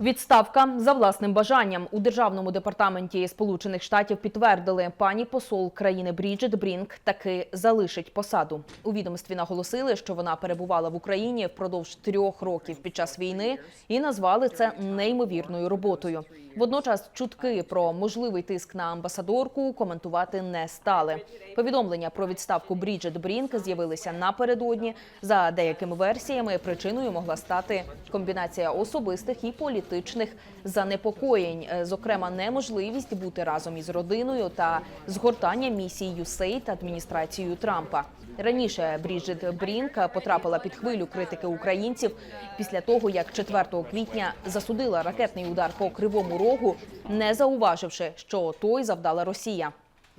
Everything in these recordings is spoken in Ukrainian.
Відставка за власним бажанням у державному департаменті Сполучених Штатів підтвердили, пані посол країни Бріджит Брінк таки залишить посаду. У відомстві наголосили, що вона перебувала в Україні впродовж трьох років під час війни і назвали це неймовірною роботою. Водночас чутки про можливий тиск на амбасадорку коментувати не стали. Повідомлення про відставку Бріджит Брінк з'явилися напередодні. За деякими версіями причиною могла стати комбінація особистих і політичних занепокоєнь, е, зокрема, неможливість бути разом із родиною та згортання місії USAID адміністрацією Трампа. Раніше Бріджит Брінк потрапила під хвилю критики українців після того, як 4 квітня засудила ракетний удар по кривому рогу, не зауваживши, що той завдала Росія.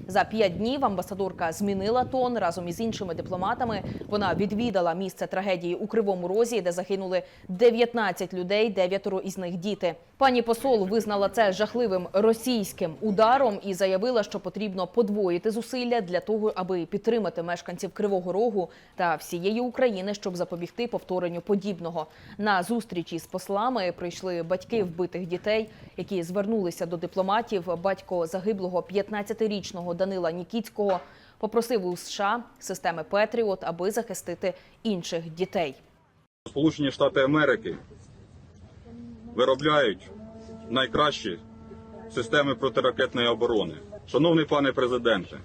За п'ять днів амбасадорка змінила тон разом із іншими дипломатами. Вона відвідала місце трагедії у Кривому Розі, де загинули 19 людей, дев'ятеро із них діти. Пані посол визнала це жахливим російським ударом і заявила, що потрібно подвоїти зусилля для того, аби підтримати мешканців Кривого Рогу та всієї України, щоб запобігти повторенню подібного. На зустрічі з послами прийшли батьки вбитих дітей, які звернулися до дипломатів. Батько загиблого 15-річного Данила Нікіцького попросив у США системи Петріот, аби захистити інших дітей. Сполучені Штати Америки виробляють найкращі системи протиракетної оборони. Шановний пане президенте,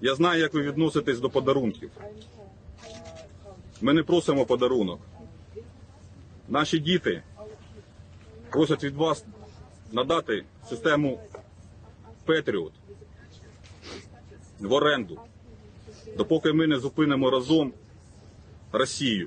я знаю, як ви відноситесь до подарунків. Ми не просимо подарунок. Наші діти просять від вас надати систему Петріот в оренду, допоки ми не зупинимо разом Росію.